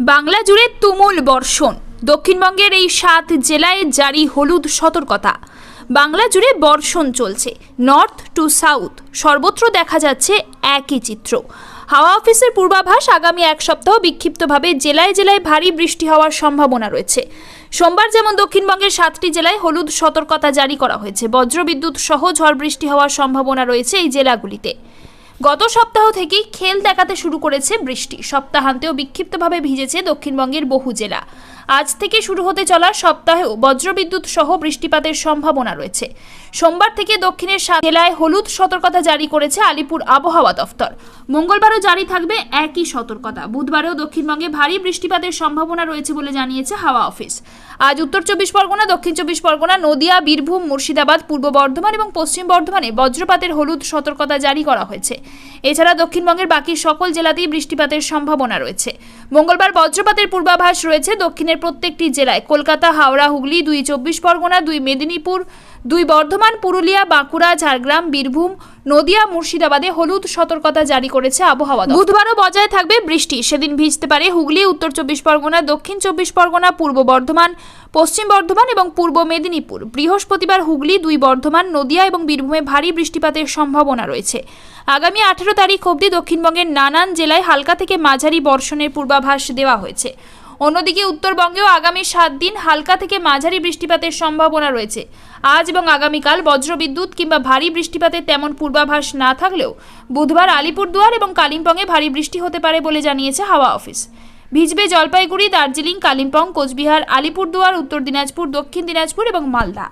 বাংলা জুড়ে তুমুল বর্ষণ। দক্ষিণবঙ্গের এই সাত জেলায় জারি হলুদ সতর্কতা। বাংলা জুড়ে বর্ষণ চলছে নর্থ টু সাউথ সর্বত্র দেখা যাচ্ছে একই চিত্র। হাওয়া অফিসের পূর্বাভাস আগামী এক সপ্তাহ বিক্ষিপ্তভাবে জেলায় জেলায় ভারী বৃষ্টি হওয়ার সম্ভাবনা রয়েছে। সোমবার যেমন দক্ষিণবঙ্গের সাতটি জেলায় হলুদ সতর্কতা জারি করা হয়েছে। বজ্রবিদ্যুৎ সহ ঝড় বৃষ্টি হওয়ার সম্ভাবনা রয়েছে এই জেলাগুলিতে। গত সপ্তাহ থেকেই খেল দেখাতে শুরু করেছে বৃষ্টি। সপ্তাহান্তেও বিক্ষিপ্তভাবে ভিজেছে দক্ষিণবঙ্গের বহু জেলা। আজ থেকে শুরু হতে চলা সপ্তাহেও বজ্রবিদ্যুৎ সহ বৃষ্টিপাতের সম্ভাবনা রয়েছে। সোমবার থেকে দক্ষিণের সাত জেলায় হলুদ সতর্কতা জারি করেছে আলিপুর আবহাওয়া দফতর। মঙ্গলবারও জারি থাকবে একই সতর্কতা। বুধবারেও দক্ষিণবঙ্গে ভারী বৃষ্টিপাতের সম্ভাবনা রয়েছে বলে জানিয়েছে হাওয়া অফিস। আজ উত্তর চব্বিশ পরগনা, দক্ষিণ চব্বিশ পরগনা, নদিয়া, বীরভূম, মুর্শিদাবাদ, পূর্ব বর্ধমান এবং পশ্চিম বর্ধমানে বজ্রপাতের হলুদ সতর্কতা জারি করা হয়েছে। এছাড়া দক্ষিণবঙ্গের বাকি সকল জেলাতেই বৃষ্টিপাতের সম্ভাবনা রয়েছে। মঙ্গলবার বজ্রপাতের পূর্বাভাস রয়েছে দক্ষিণের প্রত্যেকটি জেলায়। কলকাতা, হাওড়া, হুগলি, দুই চব্বিশ পরগনা, দুই মেদিনীপুর দুই বর্ধমান, পুরুলিয়া, বাঁকুড়া, ঝাড়গ্রাম, বীরভূম, নদিয়া, মুর্শিদাবাদে হলুদ সতর্কতা জারি করেছে আবহাওয়া। বুধবারও বজায় থাকবে বৃষ্টি। সেদিন ভিজতে পারে হুগলি, উত্তর চব্বিশ পরগনা, দক্ষিণ চব্বিশ পরগনা, পূর্ব বর্ধমান, পশ্চিম বর্ধমান এবং পূর্ব মেদিনীপুর। বৃহস্পতিবার হুগলি, দুই বর্ধমান, নদিয়া এবং বীরভূমে ভারী বৃষ্টিপাতের সম্ভাবনা রয়েছে। আগামী আঠেরো তারিখ অবধি দক্ষিণবঙ্গের নানান জেলায় হালকা থেকে মাঝারি বর্ষণের পূর্বাভাস দেওয়া হয়েছে। অন্যদিকে উত্তরবঙ্গেও আগামী সাত দিন হালকা থেকে মাঝারি বৃষ্টিপাতের সম্ভাবনা রয়েছে। আজ এবং আগামীকাল বজ্রবিদ্যুৎ কিংবা ভারী বৃষ্টিপাতের তেমন পূর্বাভাস না থাকলেও বুধবার আলিপুরদুয়ার এবং কালিম্পংয়ে ভারী বৃষ্টি হতে পারে বলে জানিয়েছে হাওয়া অফিস। ভিজবে জলপাইগুড়ি, দার্জিলিং, কালিম্পং, কোচবিহার, আলিপুরদুয়ার, উত্তর দিনাজপুর, দক্ষিণ দিনাজপুর এবং মালদা।